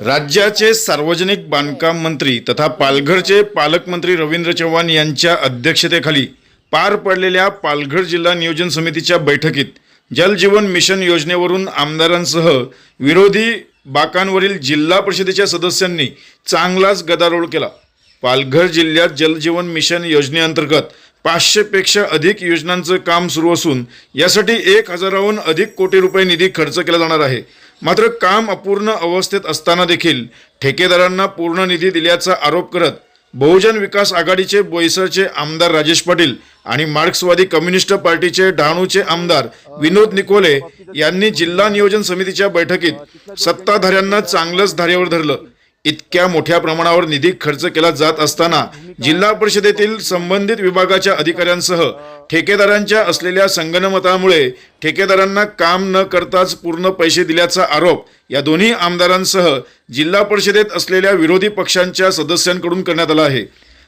राज्याचे सार्वजनिक बांधकाम मंत्री तथा पालघरचे पालकमंत्री रवींद्र चव्हाण यांच्या अध्यक्षतेखाली पार पडलेल्या पालघर जिल्हा नियोजन समितीच्या बैठकीत जलजीवन मिशन योजनेवरून आमदारांसह विरोधी बाकांवरील जिल्हा परिषदेच्या सदस्यांनी चांगलाच गदारोळ केला. पालघर जिल्ह्यात जलजीवन मिशन योजनेअंतर्गत पाचशेपेक्षा अधिक योजनांचं काम सुरू असून यासाठी एक हजाराहून अधिक कोटी रुपये निधी खर्च केला जाणार आहे. मात्र काम अपूर्ण अवस्थेत असताना देखील ठेकेदारांना पूर्ण निधी दिल्याचा आरोप करत बहुजन विकास आघाडीचे बोईसरचे आमदार राजेश पाटील आणि मार्क्सवादी कम्युनिस्ट पार्टीचे डहाणूचे आमदार विनोद निकोले यांनी जिल्हा नियोजन समितीच्या बैठकीत सत्ताधाऱ्यांना चांगलंच धारेवर धरलं. इतक्या मोठ्या प्रमाणावर निधी खर्च केला जात असताना जिल्हा परिषदेतील संबंधित विभागाच्या अधिकाऱ्यांसह ठेकेदारांच्या असलेल्या संगणमतामुळे ठेकेदारांना काम न करताच पूर्ण पैसे दिल्याचा आरोप या दोन्ही आमदारांसह जिल्हा परिषदेत असलेल्या विरोधी पक्षांच्या सदस्यांकडून करण्यात आला आहे.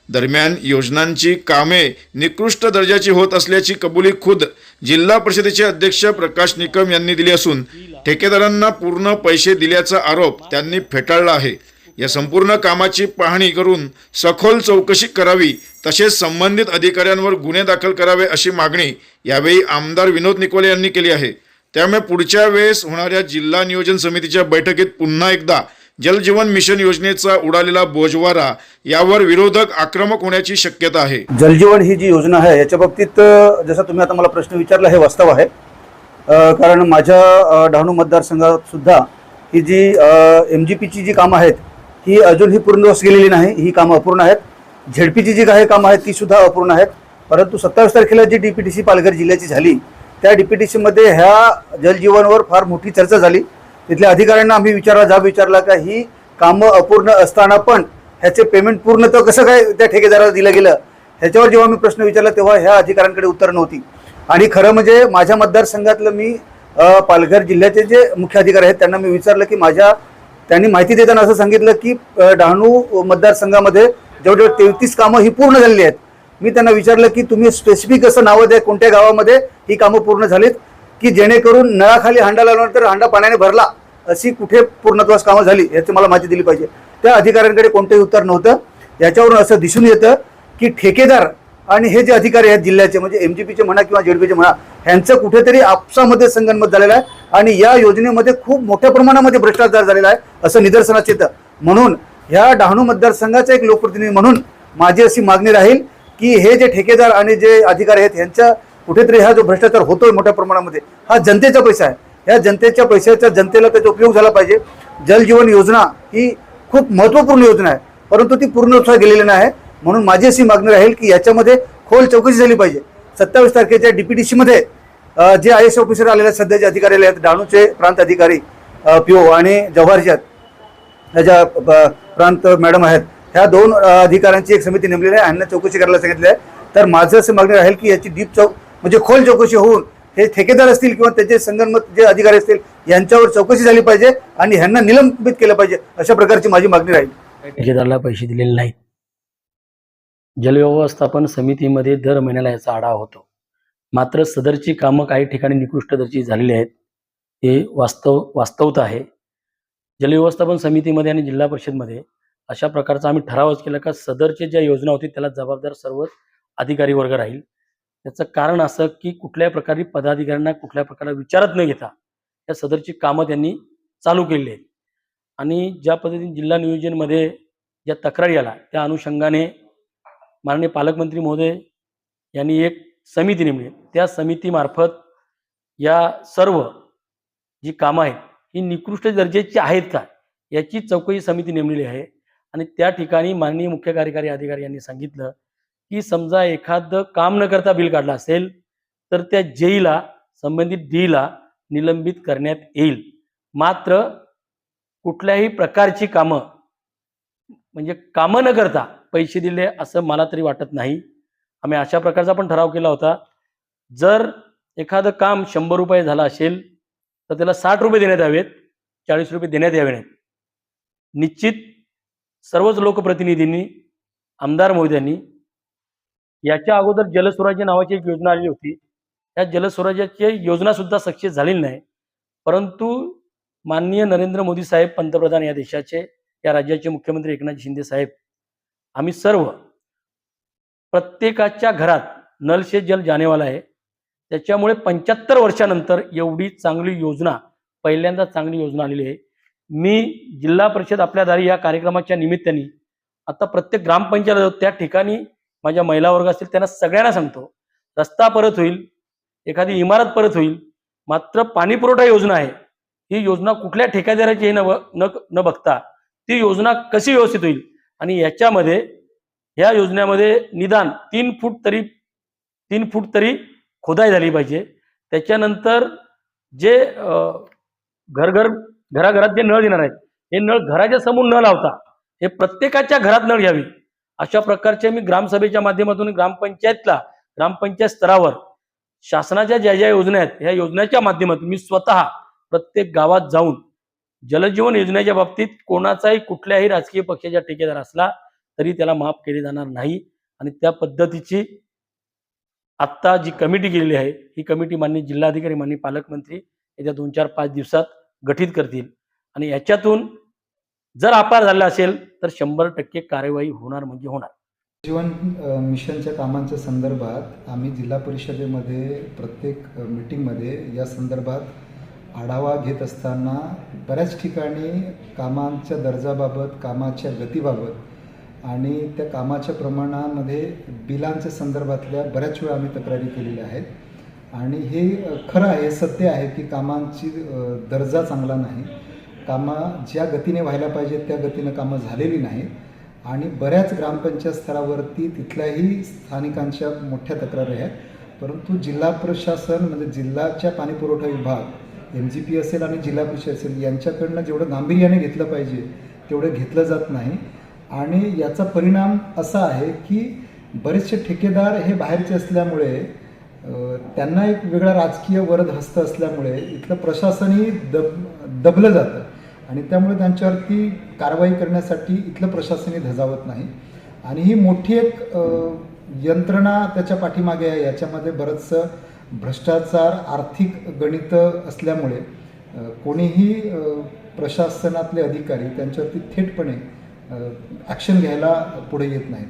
दरम्यान योजनांची कामे निकृष्ट दर्जाची होत असल्याची कबुली खुद जिल्हा परिषदेचे अध्यक्ष प्रकाश निकम यांनी दिली असून ठेकेदारांना पूर्ण पैसे दिल्याचा आरोप त्यांनी फेटाळला आहे. या संपूर्ण कामाची पाहणी करून सखोल चौकशी करावी तसेच संबंधित अधिकाऱ्यांवर गुन्हे दाखल करावे अशी मागणी यावेळी आमदार विनोद निकोले यांनी केली आहे. त्यामुळे पुढच्या वेळेस होणाऱ्या जिल्हा नियोजन समितीच्या बैठकीत पुन्हा एकदा जलजीवन मिशन योजनेचा उडालेला बोजवारा यावर विरोधक आक्रमक होण्याची शक्यता आहे. जलजीवन ही जी योजना आहे याच्या बाबतीत जसं जसा तुम्ही आता मला प्रश्न विचारला हे वास्तव आहे. कारण माझ्या डहाणू मतदारसंघात सुद्धा ही जी एम जी पीची जी कामं आहेत ही अजूनही पूर्णवस गेलेली नाही ही कामं अपूर्ण आहेत. झेडपीची जी काही कामं आहेत ती सुद्धा अपूर्ण आहेत. परंतु सत्तावीस तारखेला जी D P T C Palghar जिल्ह्याची झाली त्या डी पी टी सीमध्ये ह्या जलजीवनवर फार मोठी चर्चा झाली. तिथल्या अधिकाऱ्यांना आम्ही विचारला जाब विचारला का ही कामं अपूर्ण असताना पण ह्याचे पेमेंट पूर्ण तर कसं काय त्या ठेकेदाराला दिलं गेलं? ह्याच्यावर जेव्हा मी प्रश्न विचारला तेव्हा ह्या अधिकाऱ्यांकडे उत्तर नव्हती. आणि खरं म्हणजे माझ्या मतदारसंघातलं मी पालघर जिल्ह्याचे जे मुख्य अधिकारी आहेत त्यांना मी विचारलं की माझ्या त्यांनी माहिती देताना असं सांगितलं की डहाणू मतदारसंघामध्ये जवळजवळ तेहतीस कामं ही पूर्ण झालेली आहेत. मी त्यांना विचारलं की तुम्ही स्पेसिफिक असं नावं द्या कोणत्या गावामध्ये ही कामं पूर्ण झालीत? की जेणेकरून नळाखाली हांडा लावल्यानंतर हांडा पाण्याने भरला अशी कुठे पूर्णत्वास कामं झाली? याची मला माहिती दिली पाहिजे. त्या अधिकाऱ्यांकडे कोणतंही उत्तर नव्हतं. याच्यावरून असं दिसून येतं की ठेकेदार आणि हे जे अधिकारी आहेत जिल्ह्याचे म्हणजे एम जी पीचे म्हणा किंवा जेडपीचे म्हणा ह्यांचं कुठेतरी आपसामध्ये संगनमत झालेलं आहे. आणि या योजनेमध्ये खूप मोठ्या प्रमाणामध्ये भ्रष्टाचार झालेला आहे असं निदर्शनात येतं. म्हणून ह्या डहाणू मतदारसंघाचा एक लोकप्रतिनिधी म्हणून माझी अशी मागणी राहील की हे जे ठेकेदार आणि जे अधिकारी आहेत यांच्या कुठेतरी हा जो भ्रष्टाचार होतोय मोठ्या प्रमाणामध्ये हा जनतेचा पैसा आहे. ह्या जनतेच्या पैशाचा जनतेला त्याचा उपयोग झाला पाहिजे. जलजीवन योजना ही खूप महत्त्वपूर्ण योजना आहे परंतु ती पूर्ण गेलेली नाही. आहे म्हणून माझी अशी मागणी राहील की याच्यामध्ये खोल चौकशी झाली पाहिजे. सत्तावीस तारखेच्या डीपीटीसी मध्ये सीमध्ये जे आय एस ऑफिसर आलेले आहेत सध्याचे अधिकारी आले आहेत डहाणूचे प्रांत अधिकारी पीओ आणि जव्हारच्या आहेत प्रांत मॅडम आहेत ह्या दोन अधिकाऱ्यांची एक समिती नेमलेली आहे यांना चौकशी करायला सांगितली आहे. तर माझं असं मागणी राहील की याची डीप चौक म्हणजे खोल चौकशी होऊन हे ठेकेदार असतील किंवा त्याचे संगणमत जे अधिकारी असतील यांच्यावर चौकशी झाली पाहिजे आणि ह्यांना निलंबित केलं पाहिजे अशा प्रकारची माझी मागणी राहील. ठेकेदाराला पैसे दिलेले नाहीत. जलव्यवस्थापन समितीमध्ये दर महिन्याला याचा आढावा होतो. मात्र सदरची कामं काही ठिकाणी निकृष्ट दर्जी झालेली आहेत. हे वास्तव वास्तवता आहे. जलव्यवस्थापन समितीमध्ये आणि जिल्हा परिषदमध्ये अशा प्रकारचा आम्ही ठरावच केला का सदरचे ज्या योजना होती त्याला जबाबदार सर्व अधिकारी वर्ग राहील. त्याचं कारण असं की कुठल्याही प्रकारे पदाधिकाऱ्यांना कुठल्या प्रकारे विचारत न घेता त्या सदरची कामं त्यांनी चालू केलेली आहेत. आणि ज्या पद्धतीने जिल्हा नियोजनमध्ये ज्या तक्रारी आला त्या अनुषंगाने माननीय पालकमंत्री महोदय यांनी एक समिती नेमली त्या समितीमार्फत या सर्व जी कामं आहेत ही निकृष्ट दर्जाची आहेत का याची चौकशी समिती नेमलेली आहे. आणि त्या ठिकाणी माननीय मुख्य कार्यकारी अधिकारी यांनी सांगितलं की समजा एखादं काम न करता बिल काढलं असेल तर त्या जेईला संबंधित डीला निलंबित करण्यात येईल. मात्र कुठल्याही प्रकारची कामं म्हणजे कामं न करता पैसे दिले असं मला तरी वाटत नाही. आम्ही अशा प्रकारचा पण ठराव केला होता. जर एखादं काम शंभर रुपये झालं असेल तर त्याला साठ रुपये देण्यात यावेत चाळीस रुपये देण्यात यावे नाहीत. निश्चित सर्वच लोकप्रतिनिधींनी आमदार मोदयांनी याच्या अगोदर जलस्वराज्य नावाची एक योजना आलेली होती. त्या जलस्वराज्याची योजना सुद्धा सक्सेस झालेली नाही. परंतु माननीय नरेंद्र मोदी साहेब पंतप्रधान या देशाचे या राज्याचे मुख्यमंत्री एकनाथ शिंदे साहेब आम्ही सर्व प्रत्येकाच्या घरात नल से जल जानेवाला आहे. त्याच्यामुळे पंच्याहत्तर वर्षानंतर एवढी चांगली योजना पहिल्यांदा चांगली योजना आलेली आहे. मी जिल्हा परिषद आपल्या दारी या कार्यक्रमाच्या निमित्ताने आता प्रत्येक ग्रामपंचायत त्या ठिकाणी माझ्या महिला वर्ग असतील त्यांना सगळ्यांना सांगतो रस्ता परत होईल एखादी इमारत परत होईल मात्र पाणी पुरवठा योजना आहे. ही योजना कुठल्या ठेकेदाराची हे न न न बघता ती योजना कशी व्यवस्थित होईल? आणि याच्यामध्ये ह्या योजनेमध्ये निदान तीन फूट तरी तीन फूट तरी खोदाई झाली पाहिजे. त्याच्यानंतर जे घरघर घर घर घराघरात जे नळ देणार आहेत हे नळ घराच्या समोर न लावता हे प्रत्येकाच्या घरात नळ घ्यावी. अशा प्रकारचे मी ग्रामसभेच्या माध्यमातून ग्रामपंचायतला ग्रामपंचायत स्तरावर शासनाच्या ज्या ज्या योजना आहेत ह्या योजनेच्या माध्यमातून मी स्वतः प्रत्येक गावात जाऊन जलजीवन योजनेच्या बाबतीत कोणाचाही कुठल्याही राजकीय पक्षाचा ठेकेदार असला तरी त्याला माफ केले जाणार नाही. आणि त्या पद्धतीची आत्ता जी कमिटी गेलेली आहे ही कमिटी माननीय जिल्हाधिकारी माननीय पालकमंत्री येत्या दोन चार पाच दिवसात गठीत करतील. आणि याच्यातून जर अपार झाला असेल तर शंभर टक्के कार्यवाही होणार म्हणजे होणार. जीवन मिशनच्या कामांच्या संदर्भात आम्ही जिल्हा परिषदेमध्ये प्रत्येक मिटिंगमध्ये मीटिंगमध्ये या संदर्भात आढावा घेत असताना बऱ्याच ठिकाणी कामांच्या दर्जाबाबत कामाच्या गतीबाबत आणि त्या कामाच्या प्रमाणामध्ये बिलांच्या संदर्भातल्या बऱ्याच वेळा आम्ही तक्रारी केलेल्या आहेत. आणि हे खरं आहे सत्य आहे की कामांची दर्जा चांगला नाही. कामं ज्या गतीने व्हायला पाहिजेत त्या गतीनं कामं झालेली नाहीत आणि बऱ्याच ग्रामपंचायत स्तरावरती तिथल्याही स्थानिकांच्या मोठ्या तक्रारी आहेत. परंतु जिल्हा प्रशासन म्हणजे जिल्ह्याच्या पाणीपुरवठा विभाग एम जी पी असेल आणि जिल्हा परिषद असेल यांच्याकडनं जेवढं गांभीर्याने घेतलं पाहिजे तेवढं घेतलं जात नाही. आणि याचा परिणाम असा आहे की बरेचसे ठेकेदार हे बाहेरचे असल्यामुळे त्यांना एक वेगळा राजकीय वरद हस्त असल्यामुळे इथलं प्रशासनही दब दबलं जातं. आणि त्यामुळे त्यांच्यावरती कारवाई करण्यासाठी इथलं प्रशासनही धजावत नाही. आणि ही मोठी एक यंत्रणा त्याच्या पाठीमागे आहे. याच्यामध्ये बरंचसं भ्रष्टाचार आर्थिक गणित असल्यामुळे कोणीही प्रशासनातले अधिकारी त्यांच्यावरती थेटपणे ॲक्शन घ्यायला पुढे येत नाहीत.